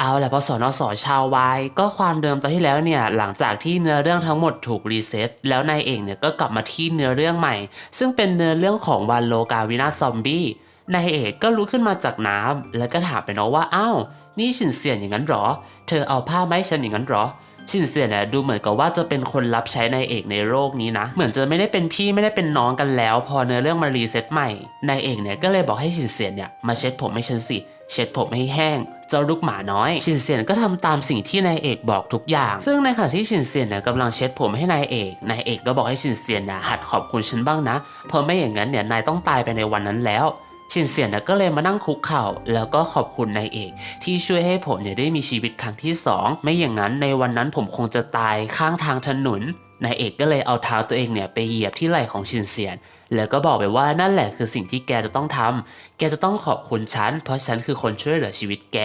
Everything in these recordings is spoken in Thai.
เอาแหละพอสอนอสอชาววายก็ความเดิมตอนที่แล้วเนี่ยหลังจากที่เนื้อเรื่องทั้งหมดถูกรีเซ็ตแล้วนายเอกเนี่ยก็กลับมาที่เนื้อเรื่องใหม่ ซึ่งเป็นเนื้อเรื่องของวันโลกาวินาซอมบี้นายเอกก็ลุกขึ้นมาจากน้ำแล้วก็ถามไปเนาะว่าอ้าวนี่ฉินเซียนอย่างนั้นเหรอ เธอเอาผ้าไหมฉันอย่างนั้นเหรอชินเซียนเนี่ยดูเหมือนกับว่าจะเป็นคนรับใช้นายเอกในโลกนี้นะ เหมือนจะไม่ได้เป็นพี่ไม่ได้เป็นน้องกันแล้ว พอเนื้อเรื่องมารีเซ็ตใหม่นายเอกเนี่ยก็เลยบอกให้ชินเซียนเนี่ยมาเช็ดผมให้ฉันสิ เช็ดผมให้แห้งเจ้าลูกหมาน้อย ชินเซียนก็ทำตามสิ่งที่นายเอกบอกทุกอย่าง ซึ่งในขณะที่ชินเซียนเนี่ยกำลังเช็ดผมให้นายเอกนายเอกก็บอกให้ชินเซียนนะหัดขอบคุณฉันบ้างนะเพราะไม่อย่างนั้นเนี่ยนายต้องตายไปในวันนั้นแล้ว ชินเสียนก็เลยมานั่งคุกเข่า แล้วก็ขอบคุณนายเอก ที่ช่วยให้ผมเนี่ยได้มีชีวิตครั้งที่สองไม่อย่างนั้นในวันนั้นผมคงจะตายข้างทางถนนนายเอกก็เลยเอาเท้าตัวเองเนี่ยไปเหยียบที่ไหล่ของชินเซียน แล้วก็บอกไปว่านั่นแหละคือสิ่งที่แกจะต้องทำแกจะต้องขอบคุณฉัน เพราะฉันคือคนช่วยเหลือชีวิตแก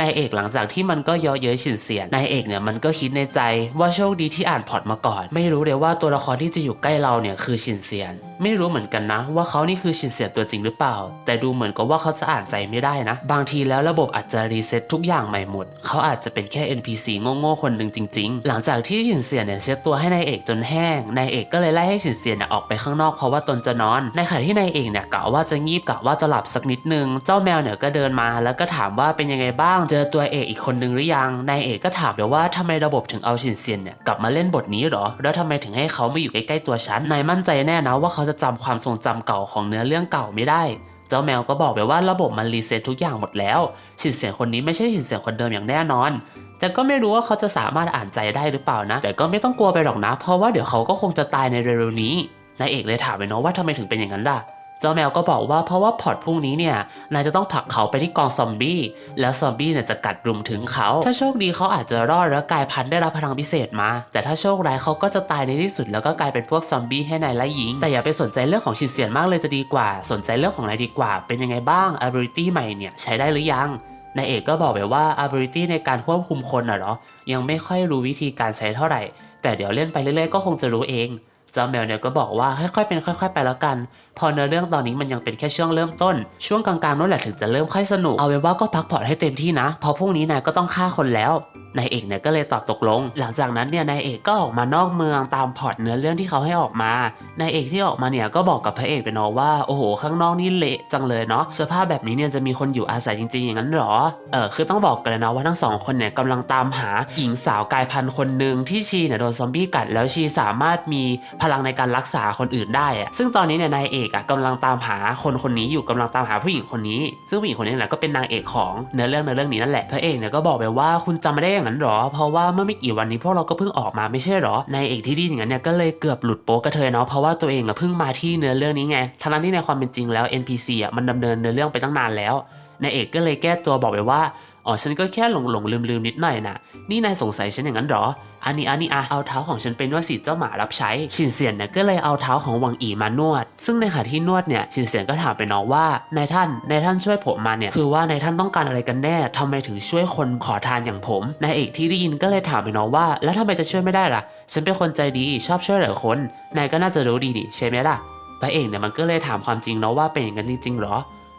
นายเอกหลังจากที่มันก็เยาะเย้ยฉินเสียนนายเอกเนี่ยมันก็คิดในใจว่าโชคดีที่อ่านพล็อตมาก่อน ไม่รู้เลยว่าตัวละครที่จะอยู่ใกล้เราเนี่ยคือฉินเสียน ไม่รู้เหมือนกันนะ ว่าเขานี่คือฉินเสียนตัวจริงหรือเปล่า แต่ดูเหมือนกับว่าเขาจะอ่านใจไม่ได้นะ บางทีแล้วระบบอาจจะรีเซ็ตทุกอย่างใหม่หมด เขาอาจจะเป็นแค่ NPC โง่ๆคนหนึ่งจริง ๆ หลังจากที่ฉินเสียนเนี่ยเช็ดตัวให้นายเอกจนแห้งนายเอกก็เลยไล่ให้ฉินเสียนเนี่ยออกไปข้างนอกเพราะว่าตนจะนอน ในขณะที่นายเอกเนี่ยกะว่าจะงีบกะว่าจะหลับสักนิดนึงเจ้าแมวเนี่ยก็เดินมาแล้วก็ถามว่าเป็นยังไงบ้างเจอตัวเอกอีกคนนึงหรือยัง นายเอกก็ถามไปว่าทำไมระบบถึงเอาฉินเซียนเนี่ยกลับมาเล่นบทนี้หรอ แล้วทำไมถึงให้เขามาอยู่ใกล้ๆตัวฉัน นายมั่นใจแน่นะว่าเขาจะจำความทรงจำเก่าของเนื้อเรื่องเก่าไม่ได้ เจ้าแมวก็บอกไปว่าระบบมันรีเซ็ตทุกอย่างหมดแล้วฉินเสียนคนนี้ไม่ใช่ฉินเสียนคนเดิมอย่างแน่นอนแต่ก็ไม่รู้ว่าเขาจะสามารถอ่านใจได้หรือเปล่านะ แต่ก็ไม่ต้องกลัวไปหรอกนะ เพราะว่าเดี๋ยวเขาก็คงจะตายในเร็วๆนี้ นายเอกเลยถามไปเนาะว่าทำไมถึงเป็นอย่างนั้นล่ะ เจ้าแมวก็บอกว่าเพราะว่าพอร์ตพรุ่งนี้เนี่ยนายจะต้องผลักเขาไปที่กองซอมบี้แล้วซอมบี้เนี่ยจะกัดรุมถึงเขา ถ้าโชคดีเขาอาจจะรอดแล้วกลายพันธุ์ได้รับพลังพิเศษมา แต่ถ้าโชคร้ายเขาก็จะตายในที่สุดแล้วก็กลายเป็นพวกซอมบี้ให้นายไล่ยิง แต่อย่าไปสนใจเรื่องของชินเสียนมากเลยจะดีกว่า สนใจเรื่องของนายดีกว่า เป็นยังไงบ้าง ability ใหม่เนี่ยใช้ได้หรือยังนายเอกก็บอกไปว่า ability ในการควบคุมคนอะเหรอยังไม่ค่อยรู้วิธีการใช้เท่าไหร่ แต่เดี๋ยวเล่นไปเรื่อยๆก็คงจะรู้เอง เจ้าแมวเนี่ยก็บอกว่าค่อยๆเป็นค่อย ๆ ไปแล้วกัน พอเนื้อเรื่องตอนนี้มันยังเป็นแค่ช่วงเริ่มต้น ช่วงกลางๆนั่นแหละถึงจะเริ่มค่อยสนุกเอาไว้ว่าก็พักผ่อนให้เต็มที่นะเพราะพรุ่งนี้นายก็ต้องฆ่าคนแล้ว นายเอกเนี่ยก็เลยตอบตกลง หลังจากนั้นเนี่ยนายเอกก็ออกมานอกเมืองตามพอร์ตเนื้อเรื่องที่เขาให้ออกมานายเอกที่ออกมาเนี่ยก็บอกกับพระเอกไปเนาะว่าโอ้โหข้างนอกนี่เละจังเลยเนาะสภาพแบบนี้เนี่ยจะมีคนอยู่อาศัยจริงๆอย่างนั้นหรอเออคือต้องบอกกันเลยนะว่าทั้งสองคนเนี่ยกำลังตามหาหญิงสาวกายพันธุ์คนหนึ่งที่ชีเนี่ยโดนซอมบี้กัดแล้วชีสามารถมีพลังในการรักษาคนอื่นได้อะซึ่งตอนนี้เนี่ยนายเอกอะกำลังตามหาคนคนนี้อยู่กำลังตามหาผู้หญิงคนนี้ ซึ่งผู้หญิงคนนี้แหละก็เป็นนางเอกของเนื้อเรื่องเนื้อเรื่องนี้นั่นแหละพระเอกเนี่ยก็บอกไปว่าคุณจำไม่ได้อย่างนั้นหรอ เพราะว่าเมื่อไม่กี่วันนี้พวกเราก็เพิ่งออกมาไม่ใช่หรอ ในเอกที่ดีอย่างนั้นเนี่ยก็เลยเกือบหลุดโป๊กระเทยเนาะ เพราะว่าตัวเองอะเพิ่งมาที่เนื้อเรื่องนี้ไงทั้งนั้นที่ในความเป็นจริงแล้ว NPC อะมันดำเนินเนื้อเรื่องไปตั้งนานแล้ว นายเอกก็เลยแก้ตัวบอกไปว่า อ๋อฉันก็แค่หลงหลงลืมลืมนิดหน่อยนะนี่นายสงสัยฉันอย่างนั้นเหรอ อันนี้อันนี้อะเอาเท้าของฉันไปนวดสิเจ้าหมารับใช้ ชินเซียนเนี่ยก็เลยเอาเท้าของหวังอีมานวด ซึ่งในขณะที่นวดเนี่ยชินเซียนก็ถามไปน้องว่านายท่านนายท่านช่วยผมมาเนี่ยคือว่านายท่านต้องการอะไรกันแน่ทำไมถึงช่วยคนขอทานอย่างผมนายเอกที่ได้ยินก็เลยถามไปน้องว่า แล้วทำไมจะช่วยไม่ได้ล่ะ ฉันเป็นคนใจดีชอบช่วยเหลือคนนายก็น่าจะรู้ดีดิใช่ไหมล่ะพระเอกเนี่ยมันก็เลยถามความจริงเนาะว่าเป็นอย่างนั้นจริงๆหรอ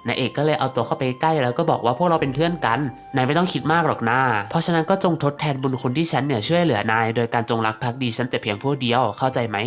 นายเอกก็เลยเอาตัวเข้าไปใกล้แล้วก็บอกว่าพวกเราเป็นเพื่อนกัน นายไม่ต้องคิดมากหรอกนะเพราะฉะนั้นก็จงทดแทนบุญคุณที่ฉันเนี่ยช่วยเหลือนาย โดยการจงรักภักดีฉันแต่เพียงผู้เดียว เข้าใจไหม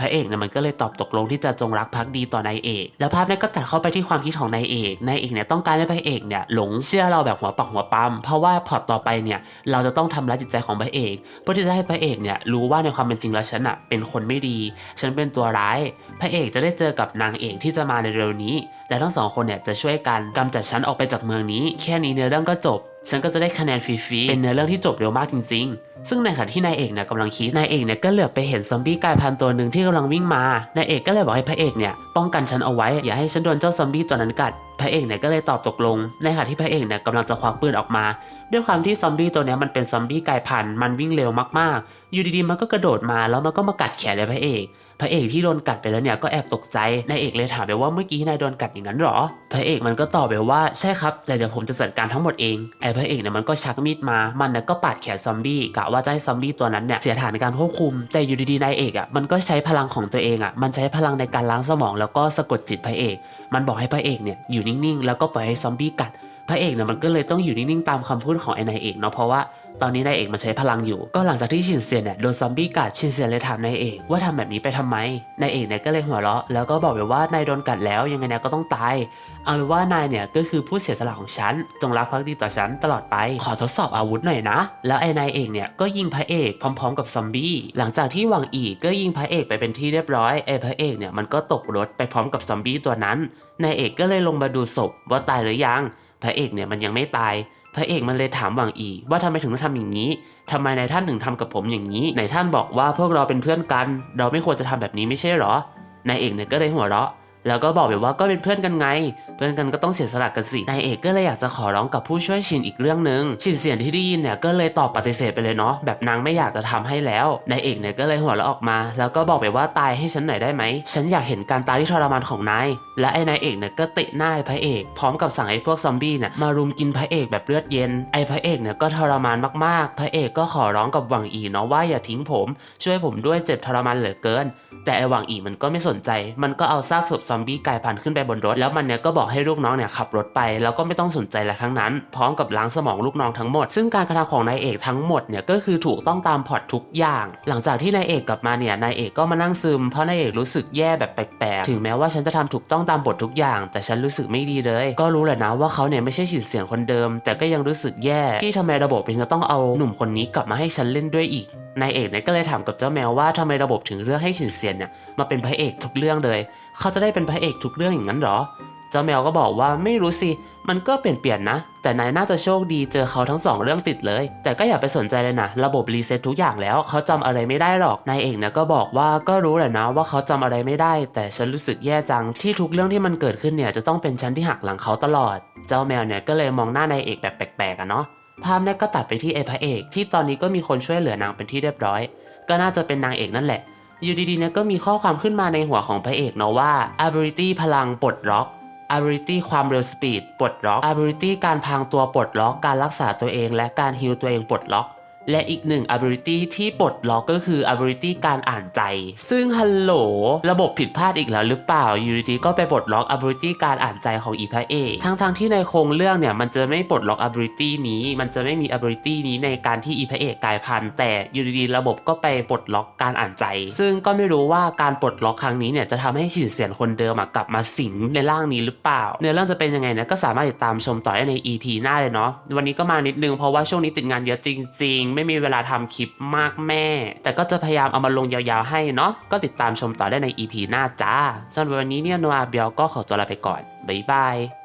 พระเอกเนี่ยมันก็เลยตอบตกลงที่จะจงรักภักดีต่อนายเอก แล้วภาพนี้ก็ตัดเข้าไปที่ความคิดของนายเอกนายเอกเนี่ยต้องการให้พระเอกเนี่ยหลงเชื่อเราแบบหัวปักหัวปั๊มเพราะว่าพอตต่อไปเนี่ยเราจะต้องทำร้ายจิตใจของพระเอก เพื่อที่จะให้พระเอกเนี่ยรู้ว่าในความเป็นจริงแล้วฉันอะเป็นคนไม่ดี ฉันเป็นตัวร้าย พระเอกจะได้เจอกับนางเอกที่จะมาในเร็วนี้ และทั้งสองคนเนี่ยจะช่วยกันกำจัดฉันออกไปจากเมืองนี้ แค่นี้เนื้อเรื่องก็จบ ฉันก็จะได้คะแนนฟรีๆ เป็นเนื้อเรื่องที่จบเร็วมากจริงๆ ซึ่งในขณะที่นายเอกเนี่ยกำลังคิด นายเอกเนี่ยก็เหลือบไปเห็นซอมบี้กลายพันธุ์ตัวหนึ่งที่กำลังวิ่งมา นายเอกก็เลยบอกให้พระเอกเนี่ยป้องกันฉันเอาไว้อย่าให้ฉันโดนเจ้าซอมบี้ตัวนั้นกัด พระเอกเนี่ยก็เลยตอบตกลง ในขณะที่พระเอกเนี่ยกำลังจะควักปืนออกมา ด้วยความที่ซอมบี้ตัวนี้มันเป็นซอมบี้กายพันธุ์มันวิ่งเร็วมากๆ อยู่ดีๆมันก็กระโดดมาแล้วมันก็มากัดแขนเลยพระเอก พระเอกที่โดนกัดไปแล้วเนี่ยก็แอบตกใจ นายเอกเลยถามไปว่าเมื่อกี้นายโดนกัดอย่างนั้นหรอ พระเอกมันก็ตอบไปว่าใช่ครับ แต่เดี๋ยวผมจะจัดการทั้งหมดเอง ไอ้พระเอกเนี่ยมันก็ชักมีดมา มันเนี่ยก็ปาดแขนซอมบี้กะว่าจะให้ซอมบี้ตัวนั้นเนี่ยเสียฐานในการควบคุม แต่อยู่ดีๆนายเอกอะมันก็ใช้พลังของตัวเองอะมันใช้พลังในการล้างสมองแล้วก็สะกดจิตพระเอก มันบอกให้พระเอกเนี่ยอยู่นิ่งๆ แล้วก็ปล่อยให้ซอมบี้กัด พระเอกเนี่ยมันก็เลยต้องอยู่นิ่งๆตามคำพูดของไอ้นายเอกเนาะเพราะว่าตอนนี้นายเอกมันใช้พลังอยู่ ก็หลังจากที่ชินเซียนเนี่ยโดนซอมบี้กัดชินเซียนเลยถามนายเอกว่าทำแบบนี้ไปทำไมนายเอกเนี่ยก็เลยหัวเราะแล้วก็บอกไปว่านายโดนกัดแล้วยังไงนี่ยก็ต้องตายเอาเป็นว่านายเนี่ยก็คือผู้เสียสละของฉันจงรักภักดีต่อฉันตลอดไปขอทดสอบอาวุธหน่อยนะ แล้วไอ้นายเอกเนี่ยก็ยิงพระเอกพร้อม ๆ กับซอมบี้หลังจากที่หวังอีกก็ยิงพระเอกไปเป็นที่เรียบร้อยไอ้พระเอกเนี่ยมันก็ตกรถไปพร้อมกับซอมบี้ตัวนั้นนายเอกก็เลยลงมาดูศพว่าตายหรือยัง พระเอกเนี่ยมันยังไม่ตาย พระเอกมันเลยถามหวังอีว่าทำไมถึงต้องทำอย่างนี้ทำไมนายท่านถึงทำกับผมอย่างนี้นายท่านบอกว่าพวกเราเป็นเพื่อนกัน เราไม่ควรจะทำแบบนี้ไม่ใช่หรอนายเอกเนี่ยก็เลยหัวเราะ แล้วก็บอกไปว่าก็เป็นเพื่อนกันไง เพื่อนกันก็ต้องเสียสละกันสินายเอกก็เลยอยากจะขอร้องกับผู้ช่วยชินอีกเรื่องหนึ่งชินเสียนที่ได้ยินเนี่ยก็เลยตอบปฏิเสธไปเลยเนาะแบบนางไม่อยากจะทำให้แล้วนายเอกเนี่ยก็เลยหัวเราะออกมา แล้วก็บอกไปว่าตายให้ฉันหน่อยได้ไหมฉันอยากเห็นการตายที่ทรมานของนายและไอ้นายเอกเนี่ยก็เตะหน้าไอ้พระเอก พร้อมกับสั่งไอ้พวกซอมบี้เนี่ยมารุมกินพระเอกแบบเลือดเย็นไอ้พระเอกเนี่ยก็ทรมานมากๆ พระเอกก็ขอร้องกับหวังอีเนาะว่าอย่าทิ้งผม ช่วยผมด้วยเจ็บทรมานเหลือเกิน แต่ไอ้หวังอีมันก็ไม่สนใจ มันก็เอาซากศพซอมบี้กลายพันธุ์ขึ้นไปบนรถ แล้วมันเนี่ยก็บอกให้ลูกน้องเนี่ยขับรถไปแล้วก็ไม่ต้องสนใจอะไรทั้งนั้น พร้อมกับล้างสมองลูกน้องทั้งหมด ซึ่งการกระทำของนายเอกทั้งหมดเนี่ยก็คือถูกต้องตามพล็อตทุกอย่าง หลังจากที่นายเอกกลับมาเนี่ยนายเอกก็มานั่งซึมเพราะนายเอกรู้สึกแย่แบบแปลกๆถึงแม้ว่าฉันจะทำถูกต้องตามบททุกอย่าง แต่ฉันรู้สึกไม่ดีเลย ก็รู้แหละนะว่าเขาเนี่ยไม่ใช่ฉินเสียงคนเดิม แต่ก็ยังรู้สึกแย่ที่ทำไมระบบเป็นจะต้องเอาหนุ่มคนนี้กลับมาให้ฉันเล่นด้วยอีก นายเอกเนี่ยก็เลยถามกับเจ้าแมวว่าทำไมระบบถึงเลือกให้ฉินเซียนเนี่ยมาเป็นพระเอกทุกเรื่องเลย เขาจะได้เป็นพระเอกทุกเรื่องอย่างนั้นเหรอ เจ้าแมวก็บอกว่าไม่รู้สิ มันก็เปลี่ยนเปลี่ยนนะ แต่นายน่าจะโชคดีเจอเขาทั้งสองเรื่องติดเลย แต่ก็อย่าไปสนใจเลยนะ ระบบรีเซ็ตทุกอย่างแล้ว เขาจำอะไรไม่ได้หรอก นายเอกเนี่ยก็บอกว่าก็รู้แหละนะว่าเขาจำอะไรไม่ได้ แต่ฉันรู้สึกแย่จังที่ทุกเรื่องที่มันเกิดขึ้นเนี่ยจะต้องเป็นฉันที่หักหลังเขาตลอด เจ้าแมวเนี่ยก็เลยมองหน้านายเอกแบบแปลกๆอะเนาะ ภาพเนี่ยก็ตัดไปที่ไอพระเอก ที่ตอนนี้ก็มีคนช่วยเหลือนางเป็นที่เรียบร้อย ก็น่าจะเป็นนางเอกนั่นแหละ อยู่ดีๆเนี่ยก็มีข้อความขึ้นมาในหัวของพระเอกเนาะว่า ability พลังปลดล็อก ability ความเร็วสปีดปลดล็อก ability การพรางตัวปลดล็อก การรักษาตัวเอง และการฮิลตัวเองปลดล็อก และอีกหนึ่ง ability ที่ปลดล็อกก็คือ ability การอ่านใจ ซึ่งฮัลโหลระบบผิดพลาดอีกแล้วหรือเปล่ายู่ดีก็ไปปลดล็อก ability การอ่านใจของอีพระเอกทั้งๆที่ในโครงเรื่องเนี่ยมันจะไม่ปลดล็อก ability นี้ มันจะไม่มี ability นี้ในการที่อีพระเอกกลายพันธุ์แต่ยู่ดีระบบก็ไปปลดล็อกการอ่านใจ ซึ่งก็ไม่รู้ว่าการปลดล็อกครั้งนี้เนี่ยจะทำให้ฉินเสียนคนเดิมกลับมาสิงในร่างนี้หรือเปล่าเนื้อเรื่องจะเป็นยังไงนี่ยก็สามารถติดตามชมต่อได้ใน EP หน้าเลยเนาะวันนี้ก็มานิดนึงเพราะว่าช่วงนี้ติดงานเยอะจริง ๆไม่มีเวลาทำคลิปมากแม่ แต่ก็จะพยายามเอามาลงยาวๆให้เนาะก็ติดตามชมต่อได้ใน EP หน้าจ้าสำหรับวันนี้เนี่ยนัวเบียวก็ขอตัวลาไปก่อนบ๊ายบาย